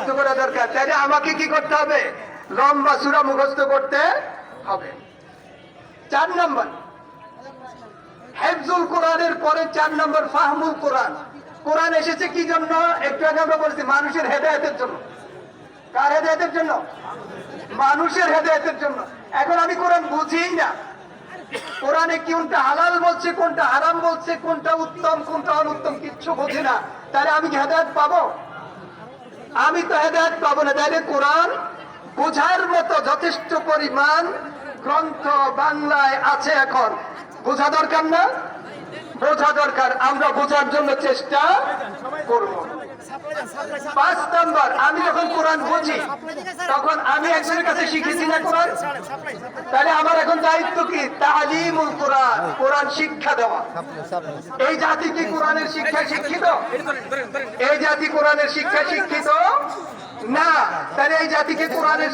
মুখস্থ করা দরকার। তাহলে আমাকে কি করতে হবে? লম্বা সুরা মুখস্থ করতে হবে। চার নম্বর। হেফজুল কোরআনের পরে চার নম্বর ফাহমুল কোরআন। কোরআন এসেছে কি জন্য? একটু আগে আমরা বলছি, মানুষের হেদায়তের জন্য। কার হেদায়তের জন্য? মানুষের হেদায়তের জন্য। এখন আমি কোরআন বুঝিই না। কোরআনে কোনটা হালাল বলছে, কোনটা হারাম বলছে, কোনটা উত্তম, কোনটা অনুত্তম, কিচ্ছু বুঝি না। তাহলে আমি হেদায়ত পাবো? আমি তো হেদায়ত পাবো না। তাহলে কোরআন বোঝার মতো যথেষ্ট পরিমাণ গ্রন্থ বাংলায় আছে এখন। বোঝা দরকার না? বোঝা দরকার। আমরা বোঝার জন্য চেষ্টা করব। পাঁচ নম্বর, আমি যখন কোরআন বুঝি, তখন আমি একজনের কাছে শিখেছি না কোরআন? তাহলে আমার এখন দায়িত্ব কি? তালিমুল কোরআন কোরআন শিক্ষা দেওয়া। এই জাতি কি কোরআনের শিক্ষা শিক্ষিত? এই জাতি কোরআনের শিক্ষা শিক্ষিত? না। তাহলে এই জাতিকে কোরআনের